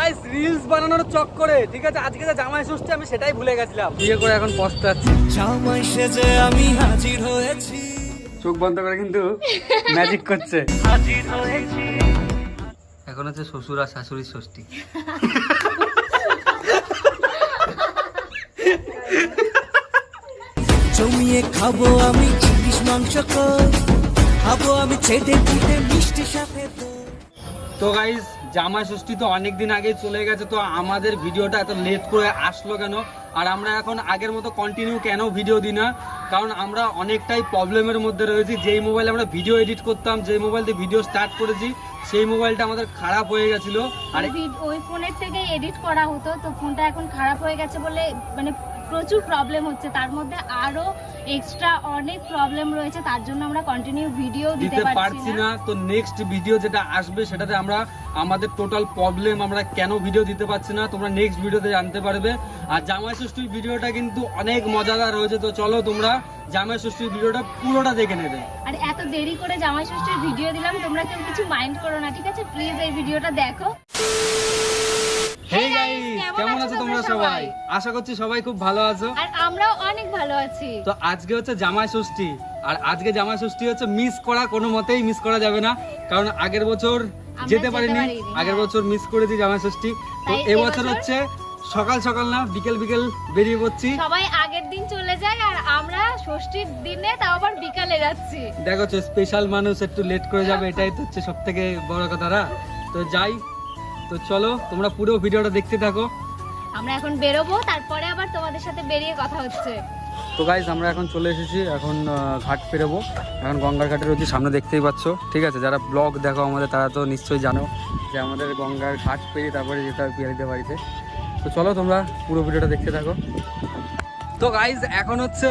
Guys reels বানানোর চক্করে ঠিক আছে? আজকে যে জামাই ষষ্ঠী আমি সেটাই ভুলে গেছিলাম। বিয়ে করে এখন পস্তাচ্ছি জামাই সেজে আমি হাজির হয়েছি। চোখ বন্ধ করে কিন্তু ম্যাজিক করছে। হাজির হয়েছি। এখন হচ্ছে শ্বশুর আর শাশুড়ির ষষ্ঠী। জমিয়ে খাব আমি ইলিশ মাংস কর খাব আমি ছেটে পিঠে মিষ্টি সাথে তো। গাইস জামাই ষষ্ঠী তো অনেক দিন আগে চলে গেছে, তো আমাদের ভিডিওটা এত লেট করে আসলো কেন? আর আমরা এখন আগের মতো কন্টিনিউ কেন ভিডিও দিই না? কারণ আমরা অনেকটাই প্রবলেমের মধ্যে রয়েছি। যেই মোবাইলে আমরা ভিডিও এডিট করতাম, যেই মোবাইল দিয়ে ভিডিও স্টার্ট করেছি, সেই মোবাইলটা আমাদের খারাপ হয়ে গেছিল। আর ওই ফোনের থেকে এডিট করা হতো, তো ফোনটা এখন খারাপ হয়ে গেছে বলে মানে প্রচুর প্রবলেম হচ্ছে। তার মধ্যে আরও এক্সট্রা অনেক প্রবলেম রয়েছে তার জন্য আমরা কন্টিনিউ ভিডিও দিতে পারছি না। তো নেক্সট ভিডিও যেটা আসবে সেটাতে আমরা আমাদের টোটাল প্রবলেম আমরা কেন ভিডিও দিতে পারছি না তোমরা নেক্সট ভিডিওতে জানতে পারবে। আর জামাই ষষ্ঠীর ভিডিওটা কিন্তু অনেক মজাদার হয়েছে। তো চলো তোমরা জামাই ষষ্ঠীর ভিডিওটা পুরোটা দেখে নেবে। আর এত দেরি করে জামাই ষষ্ঠীর ভিডিও দিলাম তোমরা কেউ কিছু মাইন্ড করো না ঠিক আছে? প্লিজ এই ভিডিওটা দেখো। কেমন আছো তোমরা সবাই? আশা করছি সবাই খুব ভালো আছো। আর আমরাও অনেক ভালো আছি। তো আজকে হচ্ছে জামাই ষষ্ঠী। আর আজকে জামাই ষষ্ঠী হচ্ছে মিস করা কোনো মতেই মিস করা যাবে না। কারণ আগের বছর যেতে পারিনি। আগের হ্যাঁ। বছর মিস করেছি জামাই ষষ্ঠী। তো এবছর হচ্ছে সকাল সকাল না বিকেল বিকেল বেরিয়ে পড়ছি। সবাই আগের দিন চলে যায় আর আমরা ষষ্ঠীর দিনে তাও আবার বিকালে যাচ্ছি। দেখো স্পেশাল মানুষ একটু লেট করে যাবে এটাই তো হচ্ছে সব থেকে বড় কথা না? তো যাই তো চলো তোমরা পুরো ভিডিওটা দেখতে থাকো। আমরা এখন বেরোবো তারপরে আবার তোমাদের সাথে বেরিয়ে কথা হচ্ছে। তো গাইজ আমরা এখন চলে এসেছি এখন ঘাট পেরোবো। এখন গঙ্গার ঘাটের রয়েছে সামনে দেখতেই পাচ্ছ ঠিক আছে? যারা ব্লগ দেখো আমাদের তারা তো নিশ্চয়ই জানো যে আমাদের গঙ্গার ঘাট পেরিয়ে তারপরে যেতে হবে পিয়ারিদের বাড়িতে। তো চলো তোমরা পুরো ভিডিওটা দেখতে থাকো। তো গাইজ এখন হচ্ছে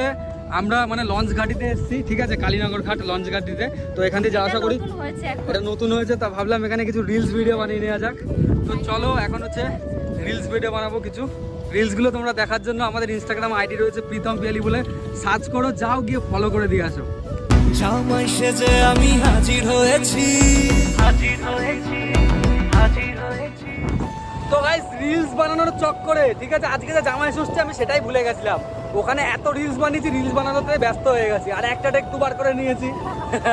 আমরা মানে লঞ্চ ঘাটিতে এসেছি ঠিক আছে? কালীনগর ঘাট লঞ্চ ঘাটিতে। তো এখান থেকে যাওয়া আসা করি এটা নতুন হয়েছে এটা নতুন হয়েছে তা ভাবলাম এখানে কিছু রিলস ভিডিও বানিয়ে নেওয়া যাক। তো চলো এখন হচ্ছে রিলস ভিডিও বানাবো কিছু। রিলসগুলো তোমরা দেখার জন্য আমাদের ইনস্টাগ্রাম আইডি রয়েছে প্রীতম পিয়ালি বলে। সার্চ করো যাও গিয়ে ফলো করে দিয়ে আসো। জামাই সেজে আমি হাজির হয়েছি। হাজির হয়েছি হাজির হয়েছি। তো গাইস রিলস বানানোর চক্করে, ঠিক আছে? আজকে যে জামাই ষষ্ঠী, আমি সেটাই ভুলে গেছিলাম। ওখানে এত রিলস বানিয়েছি রিলস বানানোতে ব্যস্ত হয়ে গেছি। আর একটা একটু বার করে নিয়েছি।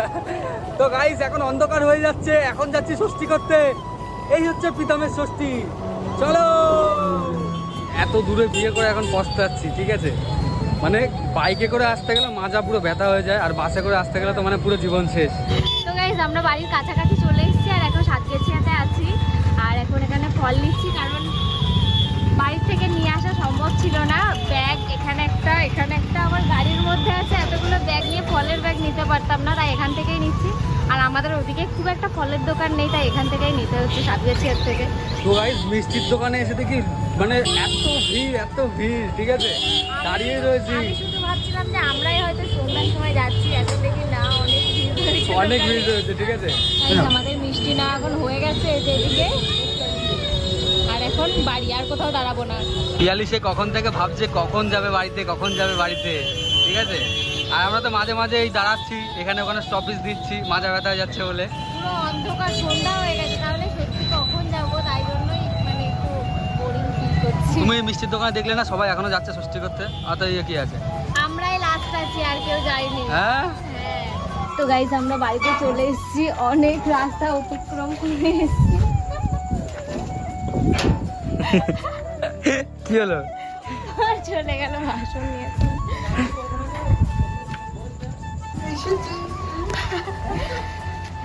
তো গাইস এখন অন্ধকার হয়ে যাচ্ছে। এখন যাচ্ছি ষষ্ঠী করতে। এই হচ্ছে প্রীতমের ষষ্ঠী। চলো! এত দূরে বিয়ে করে এখন পস্তাচ্ছি, ঠিক আছে? মানে বাইকে করে আসতে গেলে মাজা পুরো ব্যথা হয়ে যায়, আর বাসে করে আসতে গেলে তো মানে পুরো জীবন শেষ। তো গাইজ আমরা বাড়ির কাছাকাছি চলে এসেছি, আর এখন সাতগেছিয়াতে আছি। আর এখন এখানে ফল মধ্যে আছে এতগুলো ব্যাগ নিয়ে ফলের ব্যাগ নিতে পারতাম না তাই এখান থেকেই নিচ্ছি। আর আমাদের ওদিকে খুব একটা ফলের দোকান নেই তাই এখান থেকেই নিতে হচ্ছে সাতগেছিয়ার থেকে। তো গাইস মিষ্টির দোকানে এসে দেখি মানে এত ভিড় এত ভিড় ঠিক আছে? দাঁড়িয়ে রয়েছি। আমি শুধু ভাবছিলাম যে আমরাই হয়তো সন্ধ্যার সময় যাচ্ছি এত দেখি না অনেক ভিড় অনেক ভিড় রয়েছে ঠিক আছে? Guys, আমাদের মিষ্টি না এখন হয়ে গেছে এই যে এদিকে। আর এখন বাড়ি আর কোথাও দাঁড়াবো না। পিয়ালি সে কখন থেকে ভাবছে কখন যাবে বাড়িতে কখন যাবে বাড়িতে? ঠিক আছে? আর আমরা তো মাঝে মাঝে এই দাঁড়াচ্ছি এখানে ওখানে স্টপেজ দিচ্ছি মাজা ব্যথা যাচ্ছে বলে। পুরো অন্ধকার সন্ধ্যা হয়ে গেছে তাহলে সত্যি কখন যাব? তাই জন্যই মানে একটু বোরিং ফিল করছি। তুমি মিষ্টির দোকানে দেখলে না সবাই এখনও যাচ্ছে ষষ্ঠী করতে? অত ইয়ে কি আছে? আমরাই লাস্ট আছি আর কেউ যায়নি। হ্যাঁ? হ্যাঁ। তো গাইজ আমরা বাড়িতে চলে এসেছি অনেক রাস্তা অতিক্রম করে এসেছি। কি হলো? আর চলে গেল ভাষণ নিয়ে।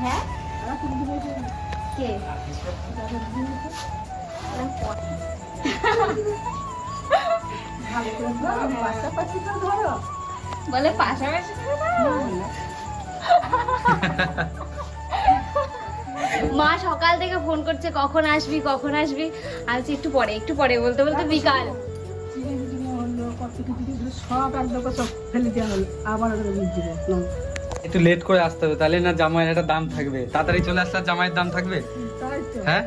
হ্যাঁ? বলে পাশাপাশি মা সকাল থেকে ফোন করছে, কখন আসবি কখন আসবি? আজ একটু পরে একটু পরে, বলতে বলতে বিকাল। সব একদম সব ফেলে দেওয়া হলো। আবার একটু লেট করে আসতে হবে তাহলে না জামাইয়ের একটা দাম থাকবে। তাড়াতাড়ি চলে আসলে জামাইয়ের দাম থাকবে? হ্যাঁ?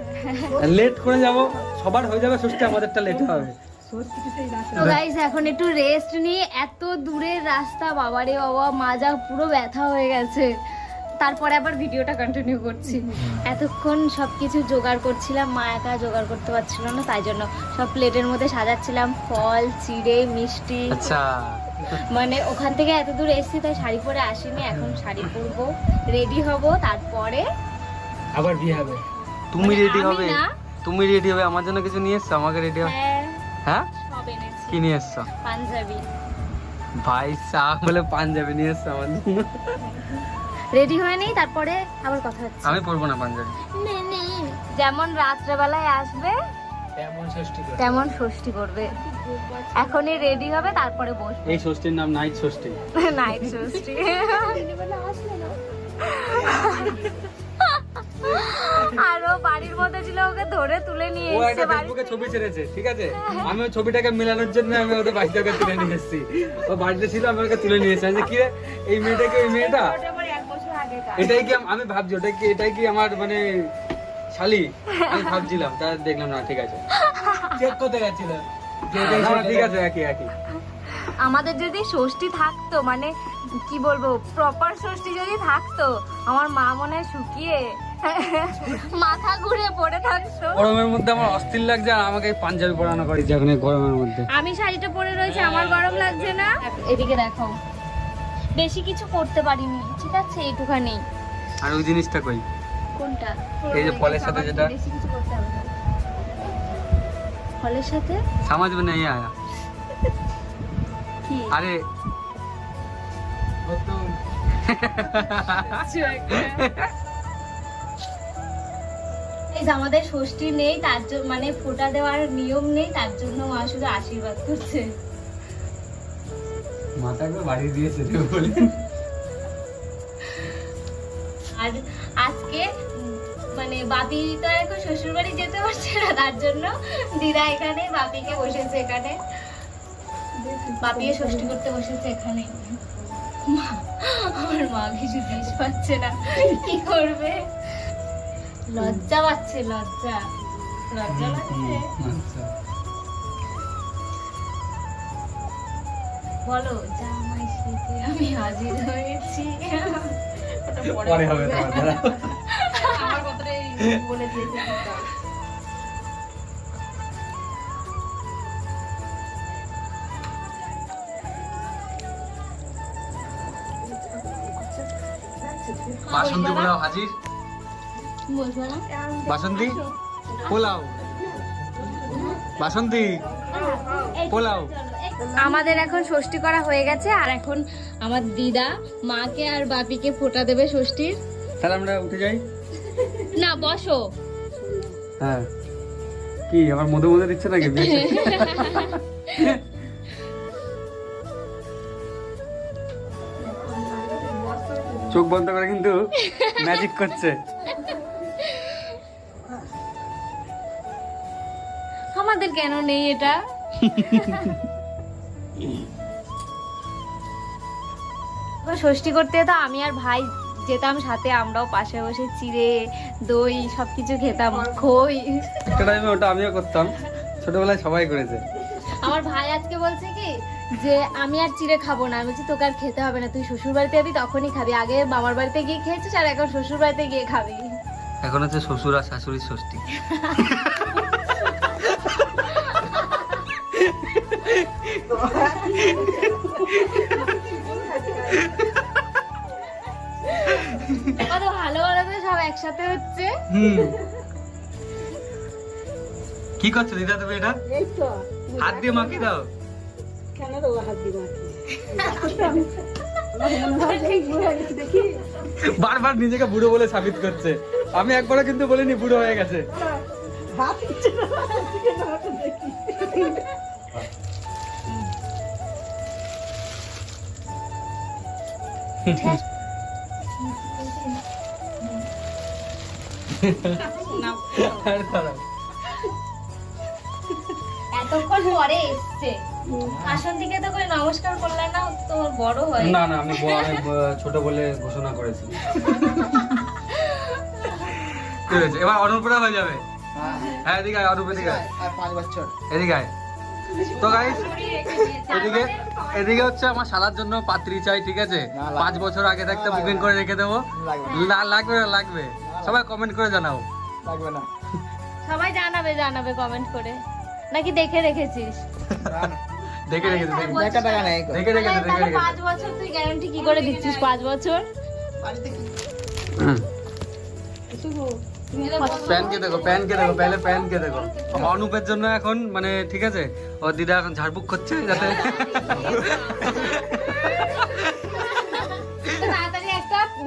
লেট করে যাব সবার হয়ে যাবে ষষ্ঠী আমাদেরটা লেট হবে। তো গাইস এখন একটু রেস্ট নিয়ে এত দূরের রাস্তা বাবারে বাবা মাজা পুরো ব্যথা হয়ে গেছে। তারপরে আবার ভিডিওটা কন্টিনিউ করছি। এতক্ষণ সব কিছু জোগাড় করছিলাম মা একা জোগাড় করতে পারছিল না তাই জন্য সব প্লেটের মধ্যে সাজাচ্ছিলাম ফল চিড়ে মিষ্টি। আচ্ছা। মানে ওখান থেকে এত দূর এসেছি তাই শাড়ি পরে আসিনি এখন শাড়ি পরবো রেডি হব তারপরে আবার বিয়ে হবে। তুমি মানে রেডি হবে? তুমি রেডি হবে? আমার জন্য কিছু নিয়ে এসছো? আমাকে রেডি হবে? হ্যাঁ হ্যাঁ? সব এনেছি। কি নিয়ে এসছো? পাঞ্জাবি। ভাই সাহ বলে পাঞ্জাবি নিয়ে এসছো আমার জন্য? রেডি হয়ে নেই তারপরে আবার কথা হচ্ছে। আমি পরবো না পাঞ্জাবি। যেমন রাত্রেবেলায় আসবে তেমন ষষ্ঠী করবে। এখনই রেডি হবে তারপরে বসবে। এই ষষ্ঠীর নাম নাইট ষষ্ঠী। নাইট ষষ্ঠী। আর বাড়ির মধ্যে ছিল ওকে ধরে তুলে নিয়ে ও একটা বাড়ি ফেসবুকে ছবি ছেড়েছে ঠিক আছে? আমি ওই ছবিটাকে মেলানোর জন্য আমি ওদের বাড়ি থেকে তুলে নিয়ে এসেছি। ও বাড়িতে ছিল আমি ওকে তুলে নিয়ে এসেছি। কি রে এই মেয়েটাকে ওই মেয়েটা? ওটা এটাই কি আমি ভাবছি ওটাই কি এটাই কি আমার মানে শালি? আমি ভাবছিলাম তা দেখলাম না ঠিক আছে। চেক করতে গেছিলাম ঠিক আছে একই একই। আমাদের যদি ষষ্ঠী থাকতো মানে কি বলব প্রপার ষষ্ঠী যদি থাকতো আমার মা মনে হয় শুকিয়ে মাথা ঘুরে পড়ে থাকতো। গরমের মধ্যে আমার অস্থির লাগছে আর আমাকে পাঞ্জাবি পরানো করেছে এখন গরমের মধ্যে। আমি শাড়িটা পরে রয়েছে আমার গরম লাগছে না। এদিকে দেখো বেশি কিছু করতে পারিনি ঠিক আছে এইটুখানি। আর ওই জিনিসটা কই? কোনটা? এই যে ফলের সাথে যেটা। ফলের সাথে समझ में नहीं आया কি अरे এই যে আমাদের ষষ্ঠী নেই তার জন্য মানে ফোঁটা দেওয়ার নিয়ম নেই তার জন্য মা শুধু আশীর্বাদ করছে মাথাকে বাড়ি দিয়েছে রে বলে আর আজকে উম, মানে বাপি তো এখন শ্বশুর বাড়ি যেতে পারছে না, তার জন্য দিদা এখানে, বাপিকে বসেছে এখানে। বাপিয়ে ষষ্ঠী করতে বসেছে এখানে। আমার মা কিছু জিনিস পাচ্ছে না। কি করবে? লজ্জা পাচ্ছে, লজ্জা। লজ্জা লাগছে বলো, জামাই আমি হাজির হয়েছি। পরে হবে তোমার বলে দিয়েছে বাসন্তী পোলাও হাজির? বাসন্তী? পোলাও। বাসন্তী? পোলাও। আমাদের এখন ষষ্ঠী করা হয়ে গেছে আর এখন আমার দিদা মাকে আর বাপিকে ফোটা দেবে ষষ্ঠীর। তাহলে আমরা উঠে যাই। না বসো। হ্যাঁ। কি আবার মধু মধু দিচ্ছে নাকি? চোখ বন্ধ করে কিন্তু ম্যাজিক করছে। আমাদের কেন নেই এটা? ষষ্ঠী করতে তো আমি আর ভাই যেতাম সাথে আমরাও পাশে বসে চিড়ে দই সবকিছু খেতাম খই। একটা টাইমে ওটা আমিও করতাম। ছোটবেলায় সবাই করেছে। আমার ভাই আজকে বলছে কি যে আমি আর চিড়ে খাব না। আমি বলছি তোকে আর খেতে হবে না। তুই শ্বশুর বাড়িতে যাবি তখনই খাবি। আগে মামার বাড়িতে গিয়ে খেয়েছিস আর এখন শ্বশুর বাড়িতে গিয়ে খাবি। এখন হচ্ছে শ্বশুর আর শাশুড়ির ষষ্ঠী। কত ভালো সব একসাথে হচ্ছে। হুম। কি করছ দিদা তুমি এটা? এই তো। হাত দিয়ে মাখি দাও। কেন দেবো হাত দিয়ে বারবার নিজেকে বুড়ো বলে সাবিত করছে। আমি একবারও কিন্তু বলিনি বুড়ো হয়ে গেছে। হাত এতক্ষণ পরে এসছে। আসন থেকে তো করে নমস্কার করলে না তোমার বড় হয় না না আমি ছোট বলে ঘোষণা করেছি। এবার অনুপুরা হয়ে যাবে। হ্যাঁ এদিকে আয় অনুপ এদিকে আয়। আর পাঁচ বছর। এদিকে আয়। তো গাইস এদিকে এদিকে হচ্ছে আমার শালার জন্য পাত্রী চাই ঠিক আছে? পাঁচ বছর আগে থাকতে বুকিং করে রেখে দেবো। লা- লাগবে না লাগবে। সবাই কমেন্ট করে জানাও। লাগবে না। সবাই জানাবে জানাবে কমেন্ট করে। নাকি দেখে রেখেছিস? দেখে রেখেছে দেখে- দেখা টাকা নেই। দেখে রেখেছে দেখে রেখেছে পাঁচ বছর তুই গ্যারান্টি কি করে দিচ্ছিস? পাঁচ বছর? হুম। প্যান কে দেখো প্যান দেখো পেলে প্যান দেখো। অনুপের জন্য এখন মানে ঠিক আছে? ও দিদা এখন ঝাড়ফুঁক করছে যাতে।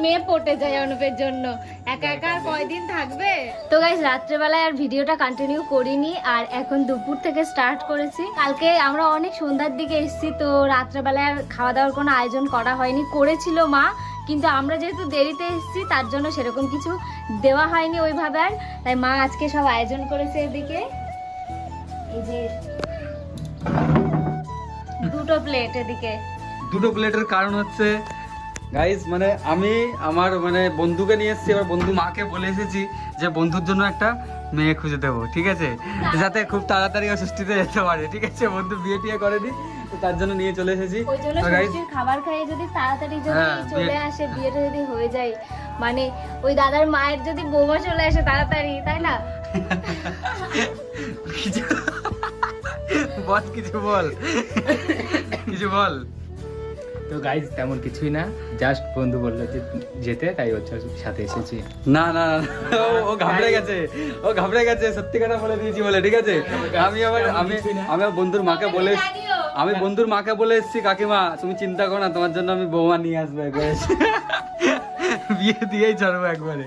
মেয়ে পটে যায় অনুপের জন্য। একা একা আর কয়দিন থাকবে? তো গাইজ রাত্রেবেলায় আর ভিডিওটা কন্টিনিউ করিনি আর এখন দুপুর থেকে স্টার্ট করেছি। কালকে আমরা অনেক সন্ধ্যার দিকে এসেছি তো রাত্রেবেলায় আর খাওয়া দাওয়ার কোনো আয়োজন করা হয়নি। করেছিল মা কিন্তু আমরা যেহেতু দেরিতে এসেছি তার জন্য সেরকম কিছু দেওয়া হয়নি ওইভাবে আর। তাই মা আজকে সব আয়োজন করেছে এদিকে। এই যে দুটো প্লেট এদিকে। দুটো প্লেটের কারণ হচ্ছে গাইস মানে আমি আমার মানে বন্ধুকে নিয়ে এসেছি এবার বন্ধু মাকে বলে এসেছি যে বন্ধুর জন্য একটা মেয়ে খুঁজে দেবো ঠিক আছে? যাতে খুব তাড়াতাড়ি অসুস্থিতে যেতে পারে ঠিক আছে? বন্ধু বিয়ে টিয়ে করেনি তার জন্য নিয়ে চলে এসেছি। ওই জন্য ষষ্ঠীর খাবার খাইয়ে যদি তাড়াতাড়ি যদি হ্যাঁ, চলে আসে বিয়েটা যদি হয়ে যায় মানে ওই দাদার মায়ের যদি বৌমা চলে আসে তাড়াতাড়ি তাই না? কিছু কিছু বল। কিছু বল। তো গাইজ তেমন কিছুই না। জাস্ট বন্ধু বলল যে যেতে তাই ওর সাথে এসেছি। না না ও- ও ঘাবড়ে গেছে। ও ঘাবড়ে গেছে সত্যি কথা বলে দিয়েছি বলে ঠিক আছে? আমি আবার আমি আমি আমার বন্ধুর মাকে বলে আমি বন্ধুর মাকে বলে এসেছি কাকিমা তুমি চিন্তা করো না তোমার জন্য আমি বৌমা নিয়ে আসব একবারে। বিয়ে দিয়েই ছাড়বো একবারে।